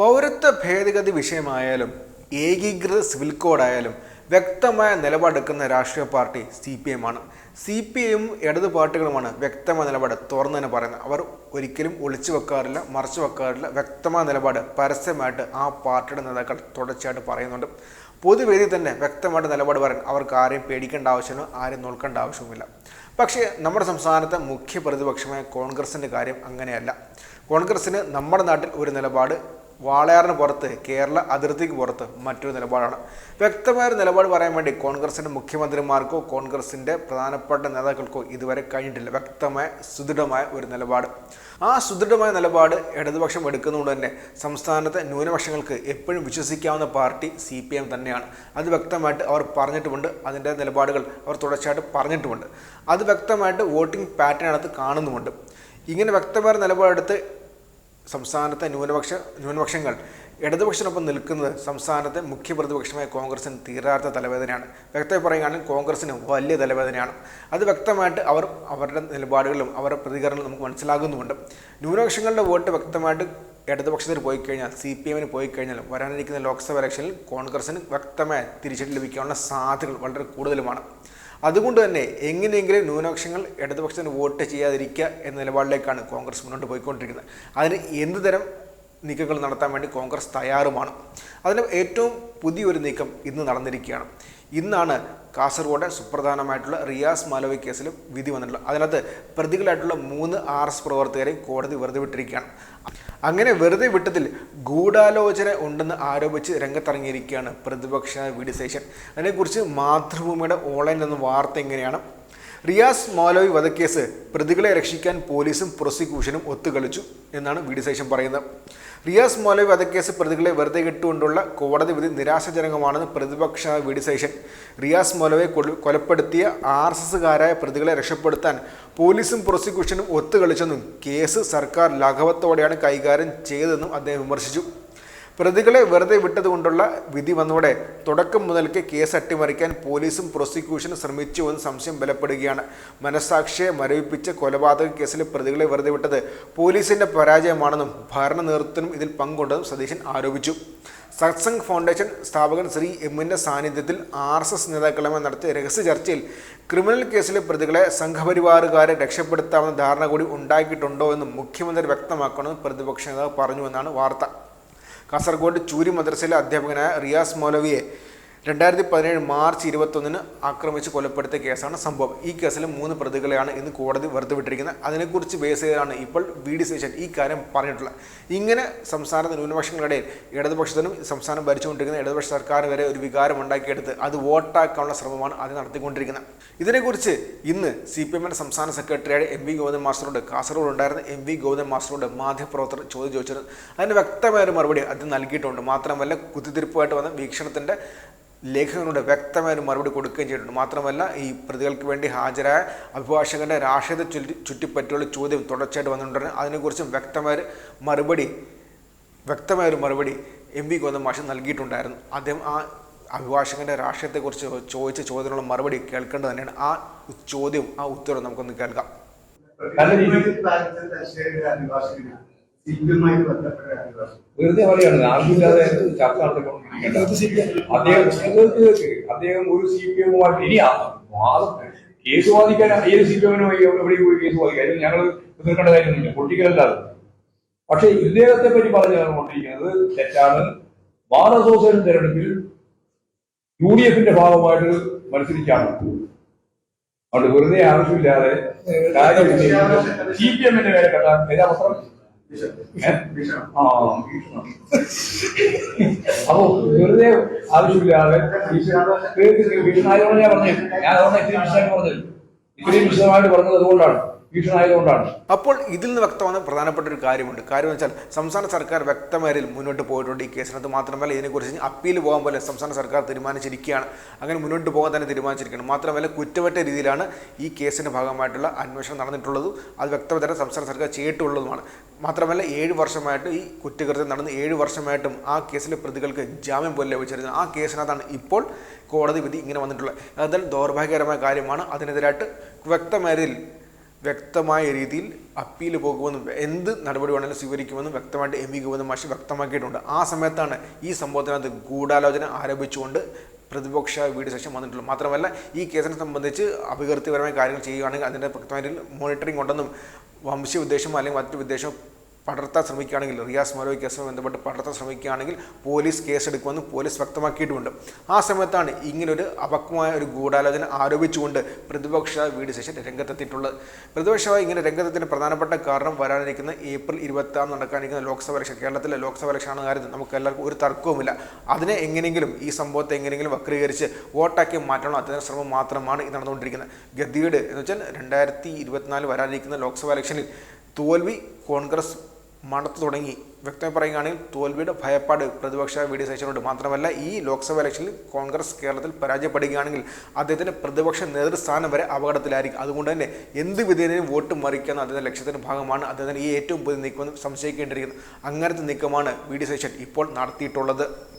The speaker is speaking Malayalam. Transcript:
പൗരത്വ ഭേദഗതി വിഷയമായാലും ഏകീകൃത സിവിൽ കോഡായാലും വ്യക്തമായ നിലപാടെടുക്കുന്ന രാഷ്ട്രീയ പാർട്ടി സി പി എം ആണ്. സി പി എം ഇടത് പാർട്ടികളുമാണ് വ്യക്തമായ നിലപാട് തുറന്നു തന്നെ പറയുന്നത്. അവർ ഒരിക്കലും ഒളിച്ചു വെക്കാറില്ല മറച്ചു വെക്കാറില്ല. വ്യക്തമായ നിലപാട് പരസ്യമായിട്ട് ആ പാർട്ടിയുടെ നേതാക്കൾ തുടർച്ചയായിട്ട് പറയുന്നുണ്ട്. പൊതുവേദി തന്നെ വ്യക്തമായിട്ട് നിലപാട് പറയാൻ അവർക്ക് ആരെയും പേടിക്കേണ്ട ആവശ്യമോ ആരെയും നോക്കേണ്ട ആവശ്യവുമില്ല. പക്ഷേ നമ്മുടെ സംസ്ഥാനത്തെ മുഖ്യ പ്രതിപക്ഷമായ കോൺഗ്രസിന്റെ കാര്യം അങ്ങനെയല്ല. കോൺഗ്രസ്സിന് നമ്മുടെ നാട്ടിൽ ഒരു നിലപാട് വാളയാറിന് പുറത്ത് കേരള അതിർത്തിക്ക് പുറത്ത് മറ്റൊരു നിലപാടാണ്. വ്യക്തമായൊരു നിലപാട് പറയാൻ വേണ്ടി കോൺഗ്രസിന്റെ മുഖ്യമന്ത്രിമാർക്കോ കോൺഗ്രസിന്റെ പ്രധാനപ്പെട്ട നേതാക്കൾക്കോ ഇതുവരെ കഴിഞ്ഞിട്ടില്ല. വ്യക്തമായ സുദൃഢമായ ഒരു നിലപാട്. ആ സുദൃഢമായ നിലപാട് ഇടതുപക്ഷം എടുക്കുന്നതുകൊണ്ട് തന്നെ സംസ്ഥാനത്തെ ന്യൂനപക്ഷങ്ങൾക്ക് എപ്പോഴും വിശ്വസിക്കാവുന്ന പാർട്ടി സി പി എം തന്നെയാണ്. അത് വ്യക്തമായിട്ട് അവർ പറഞ്ഞിട്ടുമുണ്ട്. അതിന്റെ നിലപാടുകൾ അവർ തുടർച്ചയായിട്ട് പറഞ്ഞിട്ടുമുണ്ട്. അത് വ്യക്തമായിട്ട് വോട്ടിംഗ് പാറ്റേൺ അകത്ത് കാണുന്നുമുണ്ട്. ഇങ്ങനെ വ്യക്തമായ നിലപാടെടുത്ത് സംസ്ഥാനത്തെ ന്യൂനപക്ഷ ന്യൂനപക്ഷങ്ങൾ. ഇടതുപക്ഷത്തിനൊപ്പം നിൽക്കുന്നത് സംസ്ഥാനത്തെ മുഖ്യ പ്രതിപക്ഷമായ കോൺഗ്രസിന് തീരാത്ത തലവേദനയാണ്. വ്യക്തമായി പറയുകയാണെങ്കിൽ കോൺഗ്രസിന് വലിയ തലവേദനയാണ്. അത് വ്യക്തമായിട്ട് അവർ അവരുടെ നിലപാടുകളും അവരുടെ പ്രതികരണങ്ങളും നമുക്ക് മനസ്സിലാകുന്നുമുണ്ട്. ന്യൂനപക്ഷങ്ങളുടെ വോട്ട് വ്യക്തമായിട്ട് ഇടതുപക്ഷത്തിന് പോയി കഴിഞ്ഞാൽ സി പി എമ്മിന് പോയി കഴിഞ്ഞാൽ വരാനിരിക്കുന്ന ലോക്സഭ ഇലക്ഷനിൽ കോൺഗ്രസിന് വ്യക്തമായ തിരിച്ചടി ലഭിക്കാനുള്ള സാധ്യതകൾ വളരെ കൂടുതലുമാണ്. അതുകൊണ്ട് തന്നെ എങ്ങനെയെങ്കിലും ന്യൂനപക്ഷങ്ങൾ ഇടതുപക്ഷത്തിന് വോട്ട് ചെയ്യാതിരിക്കുക എന്ന നിലപാടിലേക്കാണ് കോൺഗ്രസ് മുന്നോട്ട് പോയിക്കൊണ്ടിരിക്കുന്നത്. അതിന് എന്ത് തരം നീക്കങ്ങൾ നടത്താൻ വേണ്ടി കോൺഗ്രസ് തയ്യാറുമാണ്? അതിന് ഏറ്റവും പുതിയൊരു നീക്കം ഇന്ന് നടന്നിരിക്കുകയാണ്. ഇന്നാണ് കാസർഗോഡ് സുപ്രധാനമായിട്ടുള്ള റിയാസ് മാലോവി കേസിൽ വിധി വന്നിട്ടുള്ളത്. അതിനകത്ത് പ്രതികളായിട്ടുള്ള മൂന്ന് ആർ എസ് പ്രവർത്തകരെയും കോടതി വെറുതെ വിട്ടിരിക്കുകയാണ്. അങ്ങനെ വെറുതെ വിട്ടതിൽ ഗൂഢാലോചന ഉണ്ടെന്ന് ആരോപിച്ച് രംഗത്തിറങ്ങിയിരിക്കുകയാണ് പ്രതിപക്ഷ വി സേഷൻ അതിനെക്കുറിച്ച് മാതൃഭൂമിയുടെ ഓൺലൈനിൽ നിന്ന് വാർത്ത എങ്ങനെയാണ് റിയാസ് മോലോയ് വധക്കേസ് പ്രതികളെ രക്ഷിക്കാൻ പോലീസും പ്രോസിക്യൂഷനും ഒത്തുകളിച്ചു എന്നാണ് വി ഡി പറയുന്നത്. റിയാസ് മോലോയ് വധക്കേസ് പ്രതികളെ വെറുതെ ഇട്ടുകൊണ്ടുള്ള കോടതി വിധി നിരാശാജനകമാണെന്ന് പ്രതിപക്ഷ വി ഡി സേഷൻ റിയാസ് മോലോയെ കൊല- കൊലപ്പെടുത്തിയ ആർ എസ് എസുകാരായ പ്രതികളെ രക്ഷപ്പെടുത്താൻ പോലീസും പ്രോസിക്യൂഷനും ഒത്തുകളിച്ചെന്നും കേസ് സർക്കാർ ലാഘവത്തോടെയാണ് കൈകാര്യം ചെയ്തതെന്നും അദ്ദേഹം വിമർശിച്ചു. പ്രതികളെ വെറുതെ വിട്ടതുകൊണ്ടുള്ള വിധി വന്നതോടെ തുടക്കം മുതൽക്ക് കേസ് അട്ടിമറിക്കാൻ പോലീസും പ്രോസിക്യൂഷനും ശ്രമിച്ചു എന്ന് സംശയം ബലപ്പെടുകയാണ്. മനസാക്ഷിയെ മരവിപ്പിച്ച കൊലപാതക കേസിലെ പ്രതികളെ വെറുതെ വിട്ടത് പോലീസിന്റെ പരാജയമാണെന്നും ഭരണ നേതൃത്വത്തിനും ഇതിൽ പങ്കുണ്ടെന്നും സതീശൻ ആരോപിച്ചു. സത്സംഗ് ഫൗണ്ടേഷൻ സ്ഥാപകൻ ശ്രീ എമ്മിന്റെ സാന്നിധ്യത്തിൽ ആർ എസ് എസ് നേതാക്കളുമായി നടത്തിയ രഹസ്യ ചർച്ചയിൽ ക്രിമിനൽ കേസിലെ പ്രതികളെ സംഘപരിവാറുകാരെ രക്ഷപ്പെടുത്താമെന്ന ധാരണ കൂടി ഉണ്ടാക്കിയിട്ടുണ്ടോ എന്നും മുഖ്യമന്ത്രി വ്യക്തമാക്കണമെന്ന് പ്രതിപക്ഷ നേതാവ് പറഞ്ഞുവെന്നാണ് വാർത്ത. കാസർഗോഡ് ചൂരി മദ്രസയിലെ അധ്യാപകനായ റിയാസ് മൗലവിയെ രണ്ടായിരത്തി പതിനേഴ് മാർച്ച് ഇരുപത്തൊന്നിന് ആക്രമിച്ച് കൊലപ്പെടുത്തിയ കേസാണ് സംഭവം. ഈ കേസിൽ മൂന്ന് പ്രതികളെയാണ് ഇന്ന് കോടതി വെറുതെ വിട്ടിരിക്കുന്നത്. അതിനെക്കുറിച്ച് ബേസ് ചെയ്താണ് ഇപ്പോൾ വി ഡി സേഷൻ ഈ കാര്യം പറഞ്ഞിട്ടുള്ളത്. ഇങ്ങനെ സംസ്ഥാനത്തെ ന്യൂനപക്ഷങ്ങളുടെ ഇടതുപക്ഷത്തിനും സംസ്ഥാനം ഭരിച്ചുകൊണ്ടിരിക്കുന്ന ഇടതുപക്ഷ സർക്കാർ വരെ ഒരു വികാരം ഉണ്ടാക്കിയെടുത്ത് അത് വോട്ടാക്കാനുള്ള ശ്രമമാണ് അത് നടത്തിക്കൊണ്ടിരിക്കുന്നത്. ഇതിനെക്കുറിച്ച് ഇന്ന് സി പി എമ്മിന്റെ സംസ്ഥാന സെക്രട്ടറിയായ എം വി ഗോവിന്ദൻ മാസ്റ്ററോട് കാസർഗോഡ് ഉണ്ടായിരുന്ന എം വി ഗോവിന്ദൻ മാസ്റ്ററോട് മാധ്യമപ്രവർത്തകർ ചോദ്യം ചോദിച്ചിരുന്നു. അതിന് വ്യക്തമായ ഒരു മറുപടി അത് നൽകിയിട്ടുണ്ട്. മാത്രമല്ല കുത്തിത്തിരിപ്പുമായിട്ട് വന്ന വീക്ഷണത്തിന്റെ ലേഖകനോട് വ്യക്തമായ ഒരു മറുപടി കൊടുക്കുകയും ചെയ്തിട്ടുണ്ട്. മാത്രമല്ല ഈ പ്രതികൾക്ക് വേണ്ടി ഹാജരായ അഭിഭാഷകന്റെ രാഷ്ട്രീയത്തെ ചുറ്റി ചുറ്റിപ്പറ്റിയുള്ള ചോദ്യം തുടർച്ചയായിട്ട് വന്നിട്ടുണ്ട്. അതിനെക്കുറിച്ചും വ്യക്തമായ ഒരു മറുപടി വ്യക്തമായ ഒരു മറുപടി എം വി ഗോതം മാഷ് നൽകിയിട്ടുണ്ടായിരുന്നു. അദ്ദേഹം ആ അഭിഭാഷകന്റെ രാഷ്ട്രീയത്തെക്കുറിച്ച് ചോദിച്ച ചോദ്യത്തിനുള്ള മറുപടി കേൾക്കേണ്ടത് തന്നെയാണ്. ആ ചോദ്യം ആ ഉത്തരവ് നമുക്കൊന്ന് കേൾക്കാം. ബന്ധപ്പെട്ട അഭിഭാഷകൻ വെറുതെ പറയാണ് ആവശ്യമില്ലാതെ ചർച്ച നടത്തിക്കൊണ്ടിരിക്കേണ്ട അദ്ദേഹം ഒരു സി പി എമ്മുമായിട്ട് ഇനി വാദം കേസ് വാദിക്കാൻ ഏത് സി പി എമ്മിനുമായി എവിടെയും പോയി കേസ് വാദിക്കാൻ. ഞങ്ങൾ എതിർക്കേണ്ട കാര്യമൊന്നുമില്ല. പൊളിറ്റിക്കലല്ലാതെ പക്ഷേ ഇദ്ദേഹത്തെ പറ്റി പറഞ്ഞു കൊണ്ടിരിക്കുന്നത് തെറ്റാണ്. ബാർ അസോസിയേഷൻ തെരഞ്ഞെടുപ്പിൽ യു ഡി എഫിന്റെ ഭാഗമായിട്ട് മത്സരിക്കാണ് അതുകൊണ്ട് വെറുതെ ആവശ്യമില്ലാതെ സി പി എമ്മിന്റെ മേലെ കെട്ടാൻ ഏതാ പത്രം. അപ്പൊ വെറുതെ ആവശ്യമില്ലാതെ ഭീഷണായതുകൊണ്ട് ഞാൻ പറഞ്ഞു ഞാൻ അതുകൊണ്ട് ഇത്തിരി വിശദമായിട്ട് പറഞ്ഞത് അതുകൊണ്ടാണ് ഭീഷണായതുകൊണ്ടാണ് അപ്പോൾ ഇതിൽ നിന്ന് വ്യക്തമാണ് പ്രധാനപ്പെട്ട ഒരു കാര്യമുണ്ട്. കാര്യം വെച്ചാൽ സംസ്ഥാന സർക്കാർ വ്യക്തമായി മുന്നോട്ട് പോയിട്ടുണ്ട്. ഈ കേസിനകത്ത് മാത്രമല്ല ഇതിനെക്കുറിച്ച് അപ്പീൽ പോകാൻ പോലെ സംസ്ഥാന സർക്കാർ തീരുമാനിച്ചിരിക്കുകയാണ്. അങ്ങനെ മുന്നോട്ട് പോകാൻ തന്നെ തീരുമാനിച്ചിരിക്കുകയാണ് മാത്രമല്ല കുറ്റമറ്റ രീതിയിലാണ് ഈ കേസിന്റെ ഭാഗമായിട്ടുള്ള അന്വേഷണം നടന്നിട്ടുള്ളതും. അത് വ്യക്തമായി സംസ്ഥാന സർക്കാർ ചെയ്തിട്ടുള്ളതുമാണ്. മാത്രമല്ല ഏഴ് വർഷമായിട്ട് ഈ കുറ്റകൃത്യം നടന്ന് ഏഴ് വർഷമായിട്ടും ആ കേസിലെ പ്രതികൾക്ക് ജാമ്യം പോലും ലഭിച്ചിരുന്നത് ആ കേസിനകത്താണ് ഇപ്പോൾ കോടതി വിധി ഇങ്ങനെ വന്നിട്ടുള്ളത്. അതെന്തായാലും ദൗർഭാഗ്യകരമായ കാര്യമാണ്. അതിനെതിരായിട്ട് വ്യക്തമായ രീതിയിൽ വ്യക്തമായ രീതിയിൽ അപ്പീൽ പോകുമെന്നും എന്ത് നടപടി വേണമെങ്കിലും സ്വീകരിക്കുമെന്നും വ്യക്തമായിട്ട് എം വി ഗോവിന്ദൻ മാഷി വ്യക്തമാക്കിയിട്ടുണ്ട്. ആ സമയത്താണ് ഈ സംഭവത്തിനകത്ത് ഗൂഢാലോചന ആരംഭിച്ചുകൊണ്ട് പ്രതിപക്ഷ വീട് സെക്ഷൻ വന്നിട്ടുള്ളൂ മാത്രമല്ല ഈ കേസിനെ സംബന്ധിച്ച് അപകീർത്തിപരമായ കാര്യങ്ങൾ ചെയ്യുകയാണെങ്കിൽ അതിന്റെ വ്യക്തമായ മോണിറ്ററിംഗ് ഉണ്ടെന്നും വംശീയ ഉദ്ദേശമോ അല്ലെങ്കിൽ മറ്റു ഉദ്ദേശമോ പടർത്താൻ ശ്രമിക്കുകയാണെങ്കിൽ റിയാസ് മൊലോയ് കേസുമായി ബന്ധപ്പെട്ട് പടർത്താൻ ശ്രമിക്കുകയാണെങ്കിൽ പോലീസ് കേസെടുക്കുമെന്ന് പോലീസ് വ്യക്തമാക്കിയിട്ടുമുണ്ട് ആ സമയത്താണ് ഇങ്ങനൊരു അപക്വമായ ഒരു ഗൂഢാലോചന ആരോപിച്ചുകൊണ്ട് പ്രതിപക്ഷ വീട് ശേഷൻ രംഗത്തെത്തിയിട്ടുള്ളത്. പ്രതിപക്ഷ ഇങ്ങനെ രംഗത്തെത്തിന് പ്രധാനപ്പെട്ട കാരണം വരാനിരിക്കുന്ന ഏപ്രിൽ ഇരുപത്തി നടക്കാനിരിക്കുന്ന ലോക്സഭ ഇലക്ഷൻ കേരളത്തിലെ ലോക്സഭ ഇലക്ഷനാണ് കാര്യത്തിൽ നമുക്ക് എല്ലാവർക്കും ഒരു തർക്കവുമില്ല. അതിനെ എങ്ങനെയെങ്കിലും ഈ സംഭവത്തെ എങ്ങനെയെങ്കിലും വക്രീകരിച്ച് വോട്ടാക്കി മാറ്റണം. അത്തരം ശ്രമം മാത്രമാണ് ഇത് നടന്നുകൊണ്ടിരിക്കുന്നത്. ഗതിയുടെ എന്ന് വെച്ചാൽ രണ്ടായിരത്തി ഇരുപത്തിനാല് വരാനിരിക്കുന്ന ലോക്സഭ ഇലക്ഷനിൽ തോൽവി കോൺഗ്രസ് മണത്തു തുടങ്ങി. വ്യക്തമായി പറയുകയാണെങ്കിൽ തോൽവിയുടെ ഭയപ്പാട് പ്രതിപക്ഷ വി ഡി സതീശനുണ്ട് മാത്രമല്ല ഈ ലോക്സഭ ഇലക്ഷനിൽ കോൺഗ്രസ് കേരളത്തിൽ പരാജയപ്പെടുകയാണെങ്കിൽ അദ്ദേഹത്തിന്റെ പ്രതിപക്ഷ നേതൃസ്ഥാനം വരെ അപകടത്തിലായിരിക്കും. അതുകൊണ്ട് തന്നെ എന്ത് വിധേനയും വോട്ട് മറിക്കുന്ന അദ്ദേഹത്തിന്റെ ലക്ഷ്യത്തിന്റെ ഭാഗമാണ് അദ്ദേഹത്തിന് ഈ ഏറ്റവും പുതിയ നീക്കമെന്ന് സംശയിക്കേണ്ടിയിരിക്കുന്നത് അങ്ങനത്തെ നീക്കമാണ് വി ഡി സതീശൻ ഇപ്പോൾ നടത്തിയിട്ടുള്ളത്.